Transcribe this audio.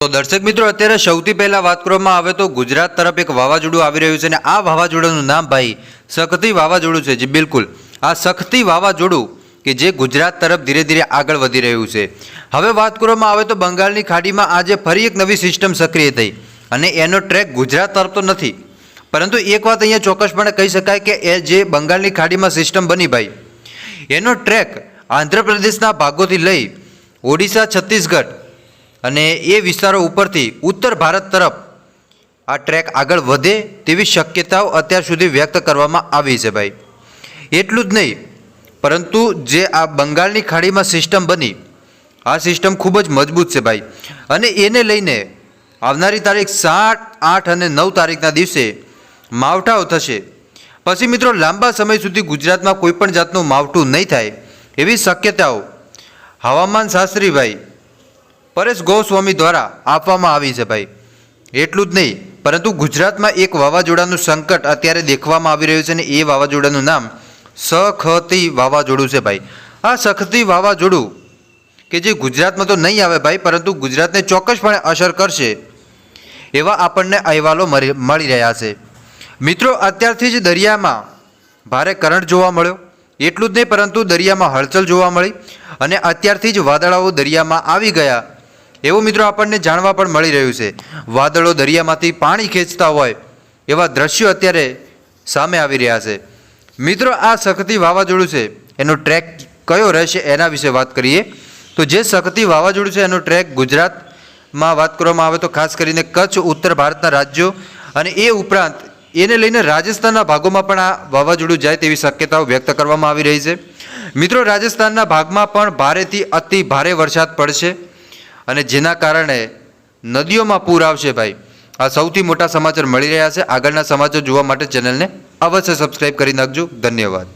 તો દર્શક મિત્રો, અત્યારે સૌથી પહેલા વાત કરવામાં આવે તો ગુજરાત તરફ એક વાવાઝોડું આવી રહ્યું છે અને આ વાવાઝોડાનું નામ ભાઈ સખતી વાવાઝોડું છે. જે, બિલકુલ. આ સખતી વાવાઝોડું કે જે ગુજરાત તરફ ધીરે ધીરે આગળ વધી રહ્યું છે. હવે વાત કરવામાં આવે તો બંગાળની ખાડીમાં આજે ફરી એક નવી સિસ્ટમ સક્રિય થઈ અને એનો ટ્રેક ગુજરાત તરફ તો નથી. પરંતુ એક વાત અહીંયા ચોક્કસપણે કહી શકાય કે એ જે બંગાળની ખાડીમાં સિસ્ટમ બની ભાઈ, એનો ટ્રેક આંધ્રપ્રદેશના ભાગોથી લઈ ઓડિશા, છત્તીસગઢ અને એ વિસ્તારો ઉપરથી ઉત્તર ભારત તરફ આ ટ્રેક આગળ વધે તેવી શક્યતાઓ અત્યાર સુધી વ્યક્ત કરવામાં આવી છે ભાઈ. એટલું જ નહીં, પરંતુ જે આ બંગાળની ખાડીમાં સિસ્ટમ બની, આ સિસ્ટમ ખૂબ જ મજબૂત છે ભાઈ. અને એને લઈને આવનારી તારીખ સાત, આઠ અને નવ તારીખના દિવસે માવઠાઓ થશે. પછી મિત્રો, લાંબા સમય સુધી ગુજરાતમાં કોઈપણ જાતનું માવઠું નહીં થાય એવી શક્યતાઓ. હવામાન શાસ્ત્રી ભાઈ પરેશ ગોસ્વામી દ્વારા આપવામાં આવી છે ભાઈ. એટલું જ નહીં, પરંતુ ગુજરાતમાં એક વાવાઝોડાનું સંકટ અત્યારે દેખવામાં આવી રહ્યું છે અને એ વાવાઝોડાનું નામ સખતી વાવાઝોડું છે ભાઈ. આ સખતી વાવાઝોડું કે જે ગુજરાતમાં તો નહીં આવે ભાઈ, પરંતુ ગુજરાતને ચોક્કસપણે અસર કરશે એવા આપણને અહેવાલો મળી રહ્યા છે. મિત્રો, અત્યારથી જ દરિયામાં ભારે કરંટ જોવા મળ્યો. એટલું જ નહીં, પરંતુ દરિયામાં હલચલ જોવા મળી અને અત્યારથી જ વાદળાઓ દરિયામાં આવી ગયા. એવું મિત્રો આપણને જાણવા પણ મળી રહ્યું છે. વાદળો દરિયામાંથી પાણી ખેંચતા હોય એવા દ્રશ્યો અત્યારે સામે આવી રહ્યા છે. મિત્રો, આ શક્તિ વાવાઝોડું છે, એનો ટ્રેક કયો રહેશે એના વિશે વાત કરીએ. તો જે શક્તિ વાવાઝોડું છે, એનો ટ્રેક ગુજરાતમાં વાત કરવામાં આવે તો ખાસ કરીને કચ્છ, ઉત્તર ભારતના રાજ્યો અને એ ઉપરાંત એને લઈને રાજસ્થાનના ભાગોમાં પણ આ વાવાઝોડું જાય તેવી શક્યતાઓ વ્યક્ત કરવામાં આવી રહી છે. મિત્રો, રાજસ્થાનના ભાગમાં પણ ભારેથી અતિ ભારે વરસાદ પડશે. અને જેના કારણે નદીઓમાં પૂર આવશે ભાઈ. આ સૌથી મોટા સમાચાર મળી રહ્યા છે. આગળના સમાચાર જોવા માટે ચેનલને અવશ્ય સબસ્ક્રાઈબ કરી નાખજો. ધન્યવાદ.